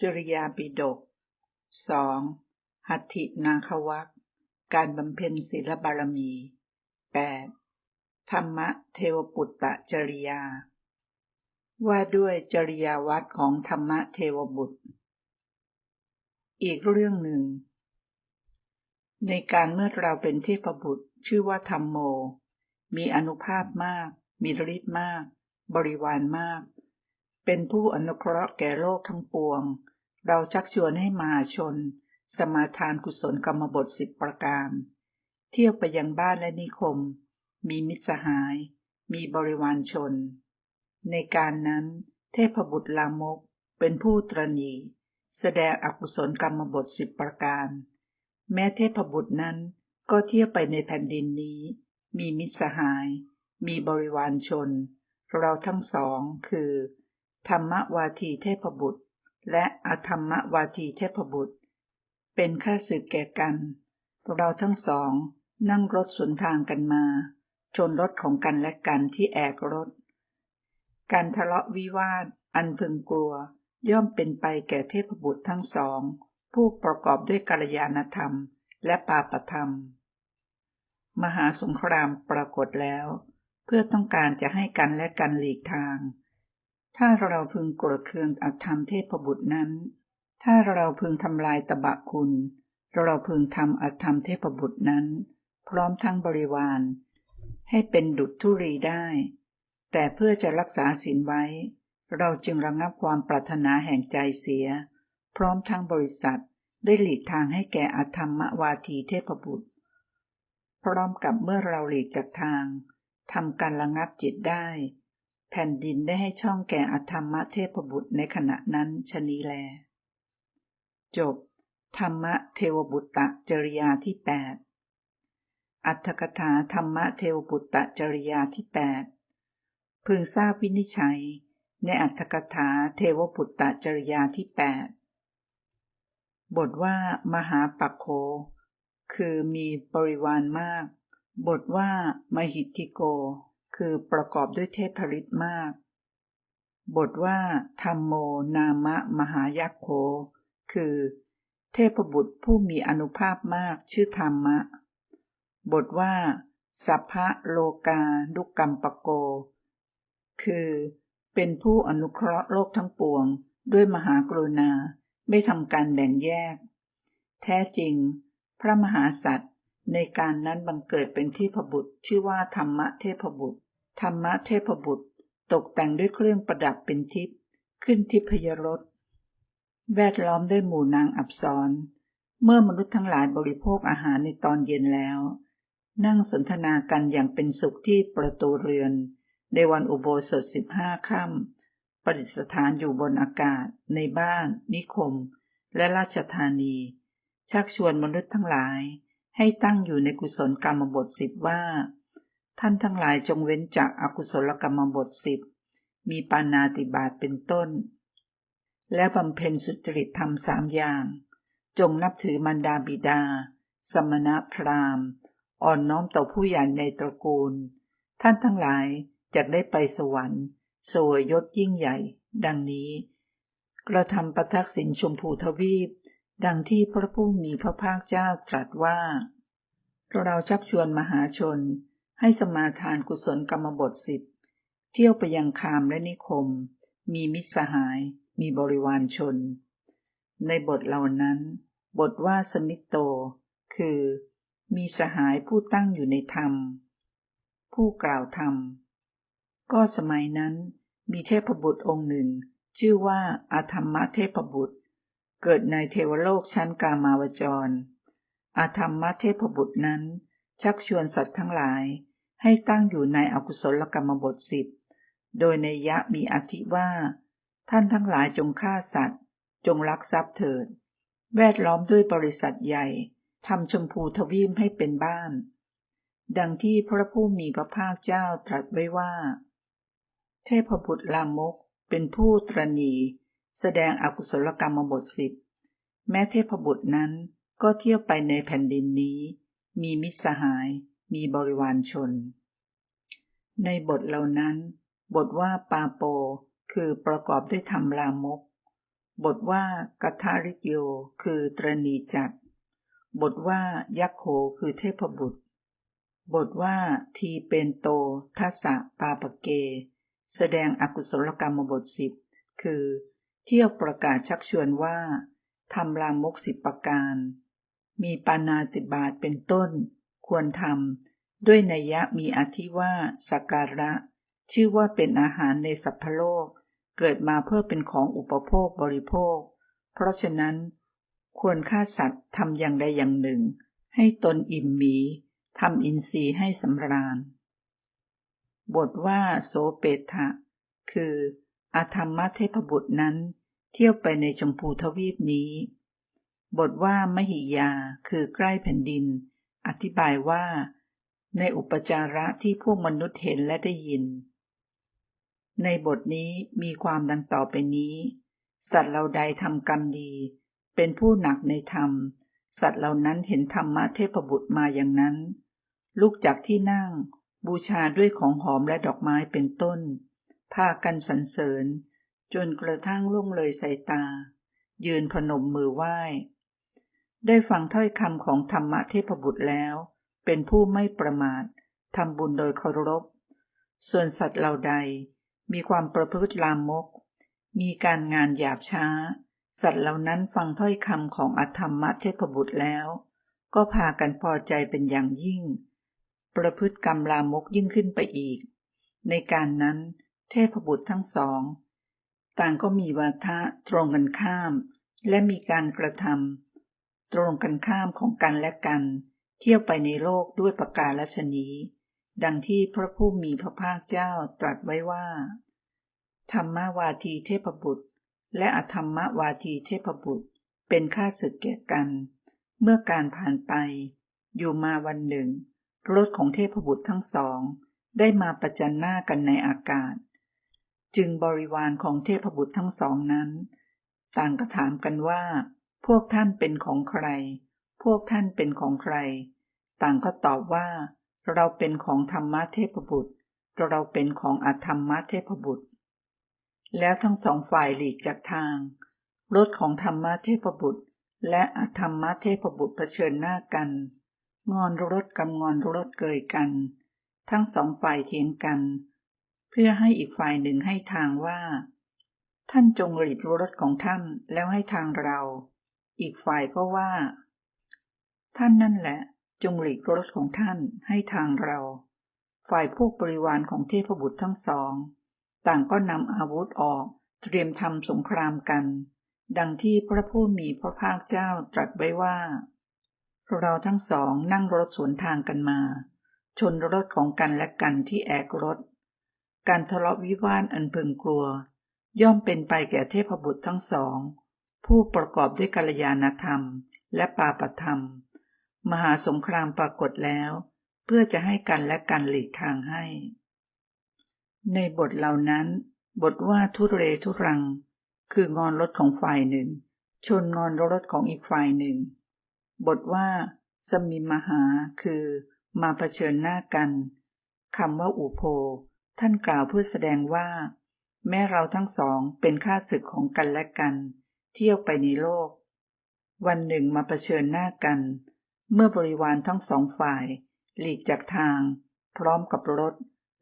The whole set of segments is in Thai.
จริยาปิฎกสองหัตถินาควักการบำเพ็ญศีลบารมีแปดธรรมะเทวปุตตะจริยา ว่าด้วยจริยาวัดของธรรมะเทวบุตร อีกเรื่องหนึ่ง ในการเมื่อเราเป็นเทพบุตรชื่อว่าธรรมโม มีอนุภาพมาก มีฤทธิ์มาก บริวารมาก เป็นผู้อนุเคราะห์แก่โลกทั้งปวง เราชักชวนให้มหาชน สมาทานกุศลกรรมบทสิบประการ เที่ยวไปยังบ้านและนิคม มีมิตรสหาย มีบริวารชน ในการนั้น เทพบุตรลามกเป็นผู้ตรณี แสดงอกุศลกรรมบทสิบประการ แม้เทพบุตรนั้นก็เที่ยวไปในแผ่นดินนี้ มีมิตรสหาย มีบริวารชน เราทั้งสองคือ ธรรมวาทีเทพบุตร และอธรรมวาทีเทพบุตร เป็นข้าศึกแก่กัน เราทั้งสองนั่งรถสวนทางกันมา ชนรถของกันและกันที่แอกรถ การทะเลาะวิวาท อันพึงกลัว ย่อมเป็นไปแก่เทพบุตรทั้งสอง ผู้ประกอบด้วยกัลยาณธรรมและปาปธรรม มหาสงครามปรากฏแล้ว เพื่อต้องการจะให้กันและกันหลีกทาง ถ้าเราพึงโกรธเคืองอธรรมเทพบุตรนั้น ถ้าเราพึงทำลายตบะคุณ เราพึงทำอธรรมเทพบุตรนั้น พร้อมทั้งบริวาร ให้เป็นดุจธุรีได้ แต่เพื่อจะรักษาศีลไว้ เราจึงระงับความปรารถนาแห่งใจเสีย พร้อมทั้งบริษัทได้หลีกทางให้แก่อธรรมวาทีเทพบุตร พร้อมกับเมื่อเราหลีกจากทางทำการระงับจิตได้ แผ่นดินได้ให้ช่องแก่อธรรมเทพบุตรในขณะนั้นชนีแล จบ ธรรมเทวบุตรจริยาที่แปดอัตถกถาธรรมเทวบุตรจริยาที่แปดพึงทราบวินิจฉัย ในอัตถกถาเทวบุตรจริยาที่แปดบทว่ามหาปักโค คือมีบริวารมาก บทว่ามหิทธิโก คือประกอบด้วยเทพฤทธิ์มาก บทว่าธรรมโมนามะมหายักโค คือ เทพบุตรผู้มีอนุภาพมากชื่อธรรมะ บทว่า สัพพะโลกาดุกรรมปโก คือ เป็นผู้อนุเคราะห์โลกทั้งปวง ด้วยมหากรุณาไม่ทำการแบ่งแยก แท้จริง พระมหาสัตว์ ในการนั้นบังเกิดเป็นเทพบุตร ชื่อว่าธรรมะเทพบุตร ธรรมะเทพบุตร ตกแต่งด้วยเครื่องประดับเป็นทิพย์ขึ้นทิพยรสแวดล้อมด้วยหมู่นางอับสร เมื่อมนุษย์ทั้งหลายบริโภคอาหารในตอนเย็นแล้ว นั่งสนทนากันอย่างเป็นสุขที่ประตูเรือน ในวันอุโบสถสิบห้าค่ำประดิษฐานอยู่บนอากาศ ในบ้าน นิคม และราชธานี ชักชวนมนุษย์ทั้งหลาย ให้ตั้งอยู่ในกุศลกรรมบทสิบว่า ท่านทั้งหลายจงเว้นจากอากุศลกรรมบทสิบมีปานาติบาตเป็นต้น และบำเพ็ญสุจริตธรรมสามอย่าง จงนับถือมันดาบิดา สมณะพราหมณ์ อ่อนน้อมต่อผู้ใหญ่ในตระกูล ท่านทั้งหลายจะได้ไปสวรรค์สวยยศยิ่งใหญ่ ดังนี้ กระทำประทักษิณชมพูทวีป ดังที่พระผู้มีพระภาคเจ้าตรัสว่า เราชักชวนมหาชนให้สมาทานกุศลกรรมบทสิบเที่ยวไปยังคามและนิคม มีมิตรสหาย มีบริวารชน ในบทเหล่านั้น บทว่าสมิตโต คือ มีสหายผู้ตั้งอยู่ในธรรม ผู้กล่าวธรรม ก็สมัยนั้นมีเทพบุตรองค์หนึ่ง ชื่อว่าอาธรรมเทพบุตร เกิดในเทวโลกชั้นกามาวจร อาธรรมเทพบุตรนั้น ชักชวนสัตว์ทั้งหลาย ให้ตั้งอยู่ในอกุศลกรรมบทสิบโดยในยะมีอธิว่า ท่านทั้งหลายจงฆ่าสัตว์ จงลักทรัพย์เถิด แวดล้อมด้วยบริษัทใหญ่ทำชมพูทวีมให้เป็นบ้าน ดังที่พระผู้มีพระภาคเจ้าตรัสไว้ว่า เทพบุตรลามกเป็นผู้ตรณี แสดงอกุศลกรรมบทสิบแม้เทพบุตรนั้นก็เที่ยวไปในแผ่นดินนี้ มีมิตรสหาย มีบริวารชน ในบทเหล่านั้น บทว่าปาโปคือประกอบด้วยธรรมลามก บทว่ากัทาริโยคือตรณีจัดบทว่ายักโขคือเทพบุตร บทว่าทีเป็นโตทัสสะปาปเก แสดงอกุศลกรรมบทสิบคือ เที่ยวประกาศชักชวนว่าทำลามกสิบประการ มีปานาติบาตเป็นต้น ควรทำด้วยนัยยะมีอธิว่าสักการะ ชื่อว่าเป็นอาหารในสัพพโลก เกิดมาเพื่อเป็นของอุปโภคบริโภค เพราะฉะนั้น ควรฆ่าสัตว์ทำอย่างใดอย่างหนึ่ง ให้ตนอิ่มมีทำอินทรีย์ให้สำราญ บทว่าโสเปทะคือ อาธรรมเทพบุตรนั้นเที่ยวไปในชมพูทวีปนี้ บทว่ามหิยาคือใกล้แผ่นดิน อธิบายว่า ในอุปจาระที่พวกมนุษย์เห็นและได้ยิน ในบทนี้มีความดังต่อไปนี้ สัตว์เราใดทำกรรมดี เป็นผู้หนักในธรรม สัตว์เหล่านั้นเห็นธรรมะเทพบุตรมาอย่างนั้น ลุกจากที่นั่ง บูชาด้วยของหอมและดอกไม้เป็นต้น พากันสรรเสริญ จนกระทั่งล่วงเลยสายตา ยืนพนมมือไหว้ ได้ฟังถ้อยคำของธรรมะเทพบุตรแล้ว เป็นผู้ไม่ประมาททำบุญโดยเคารพ ส่วนสัตว์เหล่าใดมีความประพฤติลามก มีการงานหยาบช้า สัตว์เหล่านั้นฟังถ้อยคำของอธรรมะเทพบุตรแล้ว ก็พากันพอใจเป็นอย่างยิ่ง ประพฤติกรรมลามกยิ่งขึ้นไปอีก ในการนั้น เทพบุตรทั้งสอง ต่างก็มีวาทะตรงกันข้าม และมีการกระทำตรงกันข้ามของกันและกัน เที่ยวไปในโลกด้วยประกาศชนีดังที่พระผู้มีพระภาคเจ้าตรัสไว้ว่า ธรรมวาทีเทพบุตร และอธรรมวาทีเทพบุตร เป็นข้าศึกแก่กัน เมื่อการผ่านไป อยู่มาวันหนึ่งรถของเทพบุตรทั้งสอง ได้มาประจันหน้ากันในอากาศ จึงบริวารของเทพบุตรทั้งสองนั้น ต่างก็ถามกันว่า พวกท่านเป็นของใคร พวกท่านเป็นของใคร ต่างก็ตอบว่า เราเป็นของธรรมะเทพบุตร เราเป็นของอธรรมะเทพบุตร แล้วทั้งสองฝ่ายหลีกจากทาง รถของธรรมะเทพบุตร และอธรรมะเทพบุตรเผชิญหน้ากัน งอนรถกับงอนรถเกยกัน ทั้งสองฝ่ายเถียงกัน เพื่อให้อีกฝ่ายหนึ่งให้ทางว่า ท่านจงหลีกรถของท่านแล้วให้ทางเรา อีกฝ่ายก็ว่า ท่านนั่นแหละ จงหลีกรถของท่านให้ทางเรา ฝ่ายพวกบริวารของเทพบุตรทั้งสอง ต่างก็นำอาวุธออกเตรียมทำสงครามกัน ดังที่พระผู้มีพระภาคเจ้าตรัสไว้ว่า เราทั้งสองนั่งรถสวนทางกันมา ชนรถของกันและกันที่แอกรถ การทะเลาะวิวาทอันพึงกลัว ย่อมเป็นไปแก่เทพบุตรทั้งสอง ผู้ประกอบด้วยกัลยาณธรรม และปาปธรรม มหาสงครามปรากฏแล้ว เพื่อจะให้กันและกันหลีกทางให้ ในบทเหล่านั้น บทว่าทุเรทุรัง คืองอนรถของฝ่ายหนึ่ง ชนงอนรถของอีกฝ่ายหนึ่ง บทว่าสมิมหาคือมาเผชิญหน้ากันคำว่าอุโพ ท่านกล่าวเพื่อแสดงว่า แม้เราทั้งสองเป็นข้าศึกของกันและกัน เที่ยวไปในโลก วันหนึ่งมาเผชิญหน้ากัน เมื่อบริวารทั้งสองฝ่าย หลีกจากทาง พร้อมกับรถ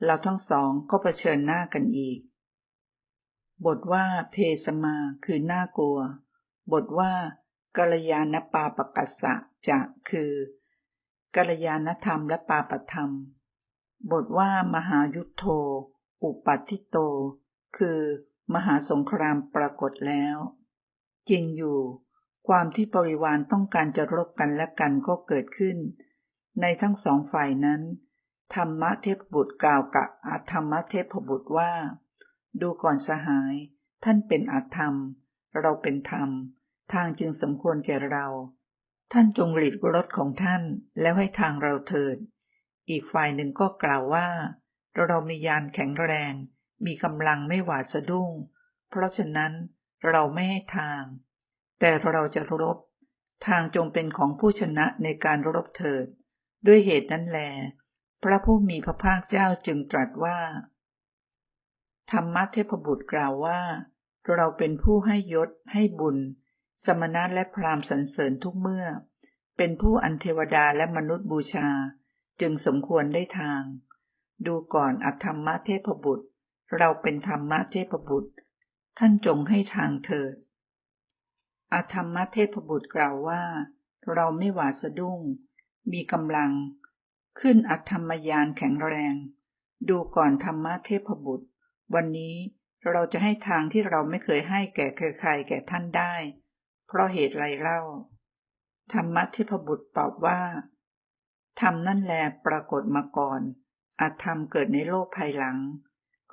เราทั้งสองก็เผชิญหน้ากันอีก บทว่าเพสมาคือหน้ากลัว บทว่ากัลยาณปาปกัสสะจะคือกัลยาณธรรมและปาปธรรม บทว่ามหายุทโธ อุปัติโต คือ มหาสงครามปรากฏแล้ว จริงอยู่ ความที่บริวารต้องการจะรบกันและกันก็เกิดขึ้น ในทั้งสองฝ่ายนั้น ธรรมเทพบุตรกล่าวกับอาธรรมเทพบุตรว่า ดูก่อนสหาย ท่านเป็นอาธรรม เราเป็นธรรม ทางจึงสมควรแก่เรา ท่านจงหลีกรถของท่านแล้วให้ทางเราเถิด อีกฝ่ายหนึ่งก็กล่าวว่า เรามียานแข็งแรง มีกำลังไม่หวาดสะดุ้ง เพราะฉะนั้นเราไม่ให้ทาง แต่เราจะรบ ทางจงเป็นของผู้ชนะในการรบเถิด ด้วยเหตุนั้นแล พระผู้มีพระภาคเจ้าจึงตรัสว่า ธรรมะเทพบุตรกล่าวว่า เราเป็นผู้ให้ยศให้บุญ สมณะและพราหมณ์สรรเสริญทุกเมื่อ เป็นผู้อันเทวดาและมนุษย์บูชา จึงสมควรได้ทาง ดูก่อนอธรรมะเทพบุตร เราเป็นธรรมะเทพบุตร ท่านจงให้ทางเถิดอธรรมะเทพบุตรกล่าวว่า เราไม่หวาดสะดุ้ง มีกำลัง ขึ้นอธรรมยานแข็งแรง ดูก่อนธรรมะเทพบุตร วันนี้เราจะให้ทางที่เราไม่เคยให้แก่ใครๆแก่ท่านได้ เพราะเหตุไรเล่า ธรรมะเทพบุตรตอบว่า ธรรมนั่นแลปรากฏมาก่อนอาจธรรมเกิดในโลกภายหลัง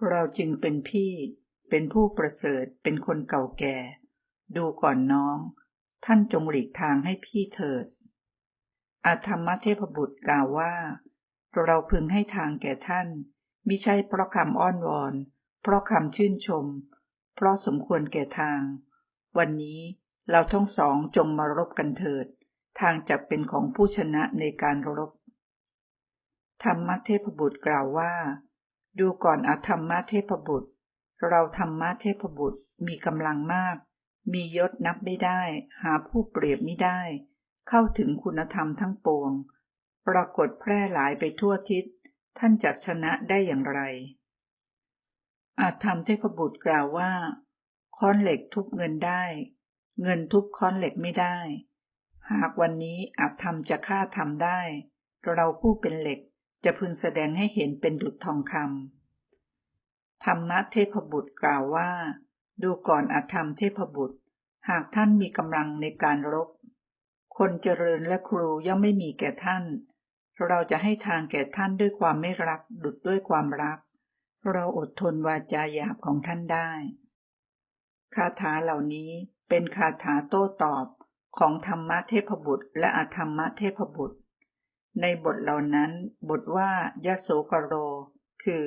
เราจึงเป็นพี่ เป็นผู้ประเสริฐ เป็นคนเก่าแก่ ดูก่อนน้อง ท่านจงหลีกทางให้พี่เถิด อาธรรมเทพบุตรกล่าวว่า เราพึงให้ทางแก่ท่านมิใช่เพราะคำอ้อนวอน เพราะคำชื่นชม เพราะสมควรแก่ทาง วันนี้เราทั้งสองจงมารบกันเถิด ทางจะเป็นของผู้ชนะในการรบ ธรรมเทพบุตรกล่าวว่า ดูก่อนอธรรมเทพบุตร เราธรรมเทพบุตรมีกำลังมาก มียศนับไม่ได้ หาผู้เปรียบไม่ได้ เข้าถึงคุณธรรมทั้งปวง ปรากฏแพร่หลายไปทั่วทิศ ท่านจะชนะได้อย่างไร อาจทำเทพบุตรกล่าวว่า ค้อนเหล็กทุบเงินได้ เงินทุบค้อนเหล็กไม่ได้ หากวันนี้อาจทำจะฆ่าทำได้ เราผู้เป็นเหล็กจะพึงแสดงให้เห็นเป็นดุจทองคำธรรมะเทพบุตรกล่าวว่า ดูก่อนอาธรรมเทพบุตร หากท่านมีกำลังในการรบ คนเจริญและครูย่อมไม่มีแก่ท่าน เราจะให้ทางแก่ท่านด้วยความไม่รัก ดุดด้วยความรัก เราอดทนวาจาหยาบของท่านได้ คาถาเหล่านี้เป็นคาถาโต้ตอบ ของธรรมะเทพบุตร และอธรรมะเทพบุตร ในบทเหล่านั้น บทว่ายโสกโร คือ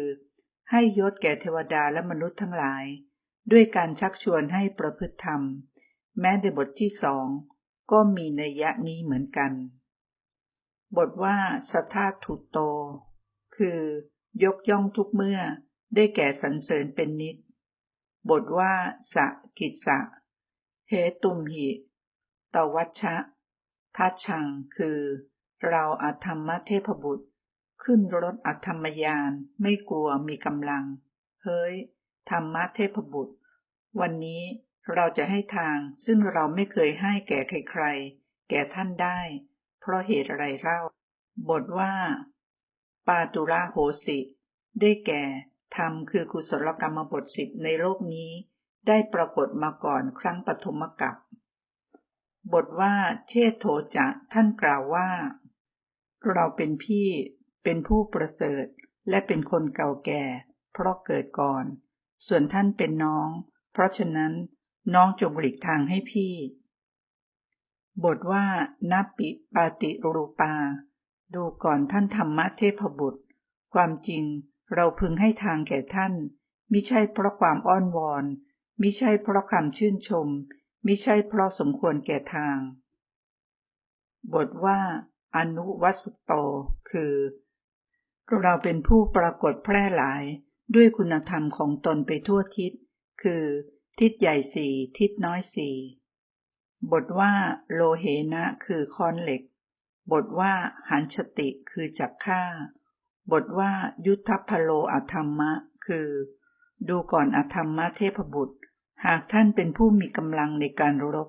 ให้ยศแก่เทวดาและมนุษย์ทั้งหลาย ด้วยการชักชวนให้ประพฤติธรรม แม้ในบทที่สองก็มีนัยยะนี้เหมือนกัน บทว่าสัทธาทุโต คือยกย่องทุกเมื่อได้แก่สรรเสริญเป็นนิด บทว่าสะกิจสะเฮตุมหิ ตวัชชะทัชัง คือ เราอาธรรมเทพบุตร ขึ้นรถอัธรรมยาน ไม่กลัวมีกำลัง เฮ้ย ธรรมเทพบุตร วันนี้เราจะให้ทางซึ่งเราไม่เคยให้แก่ใครๆ แก่ท่านได้ เพราะเหตุอะไรเล่า บทว่า ปาตุราโหสิ ได้แก่ธรรมคือกุศลกรรมบทสิบในโลกนี้ ได้ปรากฏมาก่อนครั้งปฐมกัป บทว่าเชษโถจะท่านกล่าวว่า เราเป็นพี่ เป็นผู้ประเสริฐ และเป็นคนเก่าแก่ เพราะเกิดก่อน ส่วนท่านเป็นน้อง เพราะฉะนั้นน้องจงหลีกทางให้พี่ บทว่านับปิปาติรูปา ดูก่อนท่านธรรมะเทพบุตร ความจริงเราพึงให้ทางแก่ท่าน มิใช่เพราะความอ้อนวอน มิใช่เพราะคำชื่นชม มิใช่เพราะสมควรแก่ทาง บทว่าอนุวัสโต คือ เราเป็นผู้ปรากฏแพร่หลายด้วยคุณธรรมของตนไปทั่วทิศ คือ ทิศใหญ่สี่ทิศน้อยสี่ บทว่าโลเหนะคือค้อนเหล็ก บทว่าหันชติคือจักฆ่า บทว่ายุทธพโลอธรรมะ คือ ดูก่อนอธรรมะเทพบุตร หากท่านเป็นผู้มีกำลังในการรบ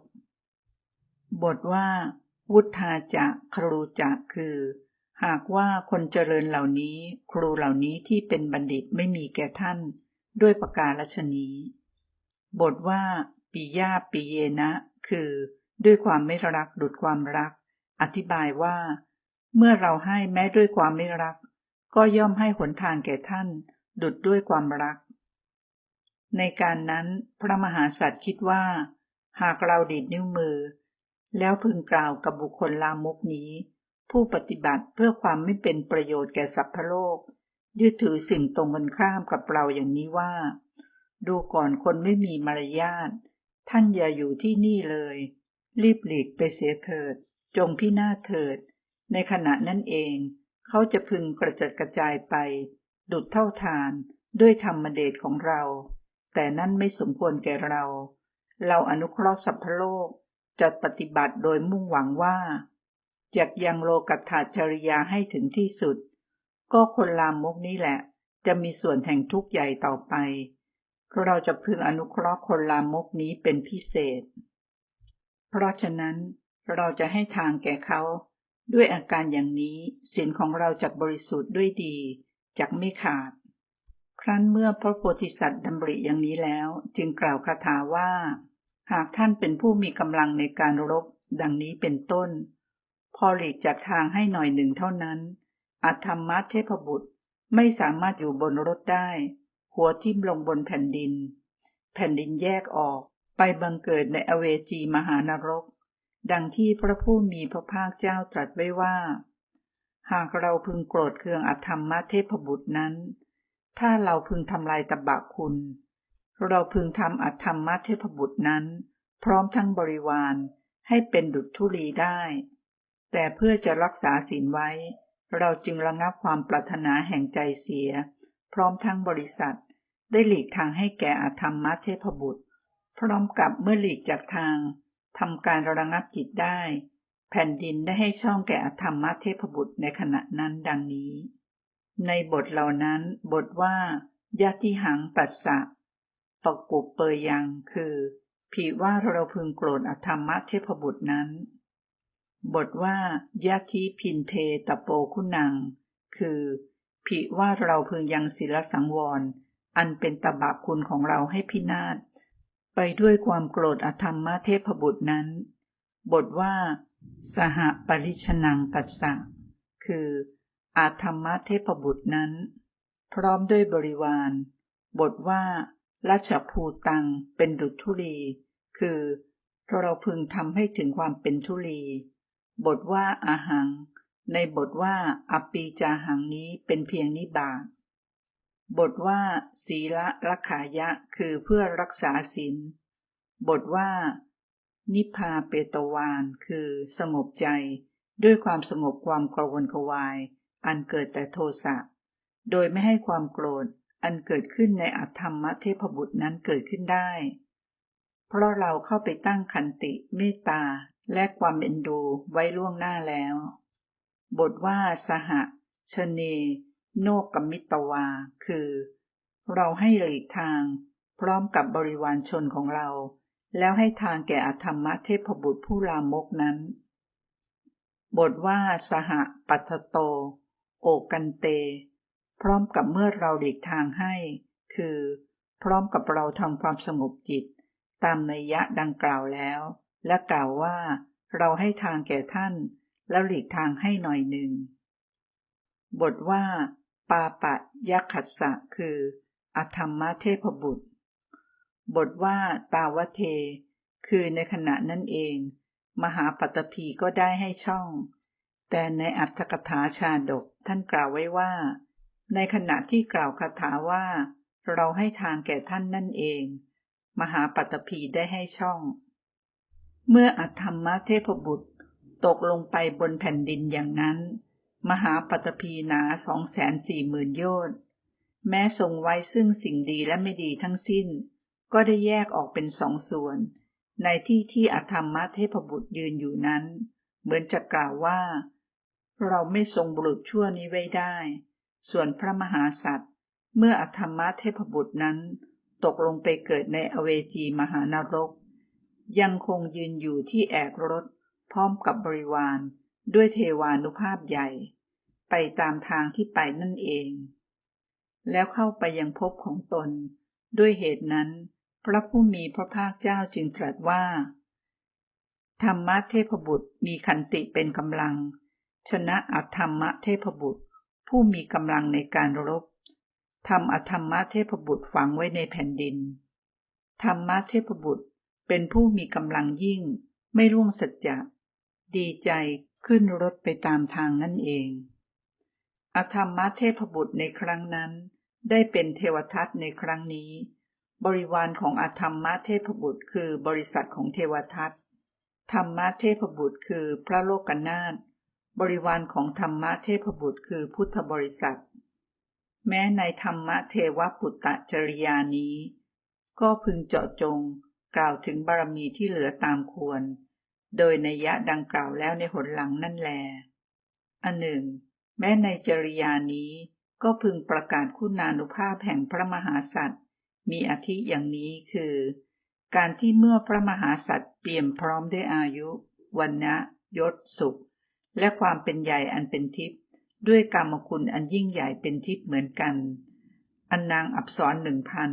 บทว่า วุธาจะครูจะคือ หากว่าคนเจริญเหล่านี้ ครูเหล่านี้ที่เป็นบัณฑิตไม่มีแก่ท่าน ด้วยประการลชนีบทว่า ปิยาปิเยนะ คือ ด้วยความไม่รักดุดความรัก อธิบายว่า เมื่อเราให้แม้ด้วยความไม่รัก ก็ย่อมให้หนทางแก่ท่าน ดุดด้วยความรัก ในการนั้นพระมหาสัตว์คิดว่า หากเราดีดนิ้วมือ แล้วพึงกล่าวกับบุคคลลามกนี้ ผู้ปฏิบัติเพื่อความไม่เป็นประโยชน์แก่สัพพโลก ยึดถือสิ่งตรงกันข้ามกับเราอย่างนี้ว่า ดูก่อนคนไม่มีมารยาทท่านอย่าอยู่ที่นี่เลย รีบหลีกไปเสียเถิด จงพินาศเถิด ในขณะนั้นเอง เขาจะพึงกระจัดกระจายไป ดุดเท่าทานด้วยธรรมเดชของเรา แต่นั่นไม่สมควรแก่เรา เราอนุเคราะห์สัพพโลกจัดปฏิบัติโดยมุ่งหวังว่าอยากยังโลกัตถาจริยาให้ถึงที่สุด ก็คนลามมกนี้แหละ จะมีส่วนแห่งทุกข์ใหญ่ต่อไป เราจะพึงอนุเคราะห์คนลามกนี้เป็นพิเศษ เพราะฉะนั้นเราจะให้ทางแก่เขา ด้วยอาการอย่างนี้ศีลของเราจะบริสุทธิ์ด้วยดีจากไม่ขาด ครั้นเมื่อพระโพธิสัตว์ดำริอย่างนี้แล้ว จึงกล่าวคาถาว่า หากท่านเป็นผู้มีกำลังในการรบ ดังนี้เป็นต้น พอหลีกจากทางให้หน่อยหนึ่งเท่านั้นอัธรรมเทพบุตรไม่สามารถอยู่บนรถได้ หัวทิ่มลงบนแผ่นดิน แผ่นดินแยกออกไปบังเกิดในอเวจีมหานรก ดังที่พระผู้มีพระภาคเจ้าตรัสไว้ว่า หากเราพึงโกรธเคืองอธรรมเทพบุตรนั้น ถ้าเราพึงทำลายตบะคุณ เราพึงทำอธรรมเทพบุตรนั้น พร้อมทั้งบริวารให้เป็นดุจธุลีได้ แต่เพื่อจะรักษาศีลไว้ เราจึงระงับความปรารถนาแห่งใจเสีย พร้อมทั้งบริษัท ได้หลีกทางให้แก่อธรรมเทพบุตร พร้อมกับเมื่อหลีกจากทางทำการระงับจิตได้ แผ่นดินได้ให้ช่องแก่อธรรมเทพบุตรในขณะนั้นดังนี้ ในบทเหล่านั้นบทว่ายะทิหังปัสสะปกุปเปยยังคือผีว่าเราพึงโกรธอธรรมะเทพบุตรนั้น บทว่ายะทิพินเทตโปคุณัง คือผีว่าเราพึงยังศีลสังวร อันเป็นตบะคุณของเราให้พินาศไปด้วยความโกรธอธรรมะเทพบุตรนั้น บทว่า สหปริชนังตัสสะคือ อาธรรมเทพบุตรนั้น พร้อมด้วยบริวาร บทว่าราชภูตังเป็นดุจทุลี คือเราพึงทำให้ถึงความเป็นทุลี บทว่าอาหัง ในบทว่าอปีจาหังนี้เป็นเพียงนิบาตบทว่า ศีละรักขายะคือเพื่อรักษาศีลบทว่า นิพาเปตวานคือสงบใจ ด้วยความสงบความกระวนกระวาย อันเกิดแต่โทสะ โดยไม่ให้ความโกรธ อันเกิดขึ้นในอัตธรรมเทพบุตรนั้นเกิดขึ้นได้ เพราะเราเข้าไปตั้งขันติ เมตตา และความเอ็นดูไว้ล่วงหน้าแล้ว บทว่าสหชเน โนกมิตวา คือ เราให้หลีกทาง พร้อมกับบริวารชนของเรา แล้วให้ทางแก่อธรรมเทพบุตรผู้ลามกนั้นบทว่าสหปัตโต โอกันเต พร้อมกับเมื่อเราหลีกทางให้ คือ พร้อมกับเราทำความสงบจิต ตามในยะดังกล่าวแล้ว และกล่าวว่า เราให้ทางแก่ท่าน แล้วหลีกทางให้หน่อยหนึ่ง บทว่า ปาปะยักขัสสะคือ อธรรมเทพบุตร บทว่า ตาวเท คือในขณะนั้นเอง มหาปัตภีก็ได้ให้ช่องแต่ในอัตถกถาชาดก ท่านกล่าวไว้ว่า ในขณะที่กล่าวคาถาว่า เราให้ทางแก่ท่านนั่นเอง มหาปัตภีได้ให้ช่อง เมื่ออธรรมเทพบุตรตกลงไปบนแผ่นดินอย่างนั้น มหาปัตภีนาสองแสนสี่หมื่นโยชน์แม้ทรงไว้ซึ่งสิ่งดีและไม่ดีทั้งสิ้น ก็ได้แยกออกเป็นสองส่วน ในที่ที่อธรรมเทพบุตรยืนอยู่นั้น เหมือนจะกล่าวว่า เราไม่ทรงบุรุษชั่วนี้ไว้ได้ ส่วนพระมหาสัตว์ เมื่ออธรรมะเทพบุตรนั้น ตกลงไปเกิดในอเวจีมหานรก ยังคงยืนอยู่ที่แอกรถ พร้อมกับบริวารด้วยเทวานุภาพใหญ่ ไปตามทางที่ไปนั่นเอง แล้วเข้าไปยังภพของตน ด้วยเหตุนั้น พระผู้มีพระภาคเจ้าจึงตรัสว่า ธรรมะเทพบุตรมีขันติเป็นกำลัง ชนะอัธรรมะเทพบุตร ผู้มีกำลังในการรบทำอธรรมะเทพบุตรฝังไว้ในแผ่นดิน ธรรมะเทพบุตรเป็นผู้มีกำลังยิ่ง ไม่ร่วงสัจจะ ดีใจขึ้นรถไปตามทางนั่นเอง อธรรมะเทพบุตรในครั้งนั้น ได้เป็นเทวทัตในครั้งนี้ บริวารของอธรรมะเทพบุตรคือบริษัทของเทวทัตธรรมะเทพบุตรคือพระโลกนาถ บริวารของธรรมะเทพบุตรคือพุทธบริษัท แม้ในธรรมะเทวปุตตะจริยานี้ ก็พึงเจาะจงกล่าวถึงบารมีที่เหลือตามควร โดยในยะดังกล่าวแล้วในหนหลังนั่นแล อันหนึ่ง แม้ในจริยานี้ก็พึงประกาศคุณานุภาพแห่งพระมหาสัตว์มีอาทิอย่างนี้คือ การที่เมื่อพระมหาสัตว์เปี่ยมพร้อมด้วยอายุวันนะยศสุข และความเป็นใหญ่อันเป็นทิพย์ด้วยกรรมคุณอันยิ่งใหญ่เป็นทิพย์เหมือนกัน อันนางอับสรหนึ่งพัน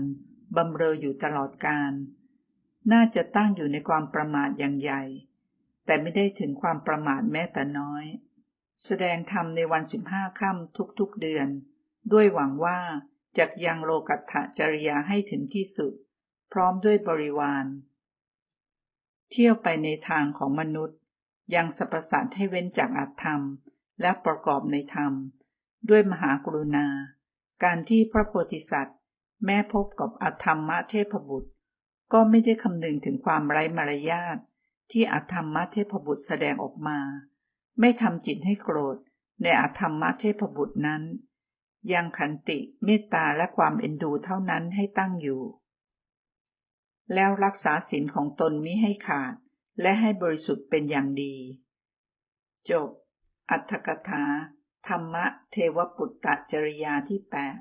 บำเรออยู่ตลอดกาลน่าจะตั้งอยู่ในความประมาทอย่างใหญ่ แต่ไม่ได้ถึงความประมาทแม้แต่น้อย แสดงธรรมในวันสิบห้าค่ำทุกๆเดือน ด้วยหวังว่าจะยังโลกัตถจริยาให้ถึงที่สุด พร้อมด้วยบริวาร เที่ยวไปในทางของมนุษย์ ยังสรรพสัตว์ให้เว้นจากอาธรรม และประกอบในธรรม ด้วยมหากรุณา การที่พระโพธิสัตว์ แม้พบกับอธรรมเทพบุตร ก็ไม่ได้คำนึงถึงความไร้มารยาทที่อธรรมเทพบุตรแสดงออกมา ไม่ทำจิตให้โกรธในอธรรมเทพบุตรนั้น ยังขันติเมตตาและความเอ็นดูเท่านั้นให้ตั้งอยู่ แล้วรักษาศีลของตนมิให้ขาด และให้บริสุทธิ์เป็นอย่างดี จบ อัตถกถา ธรรมะเทวปุตตจริยาที่แปด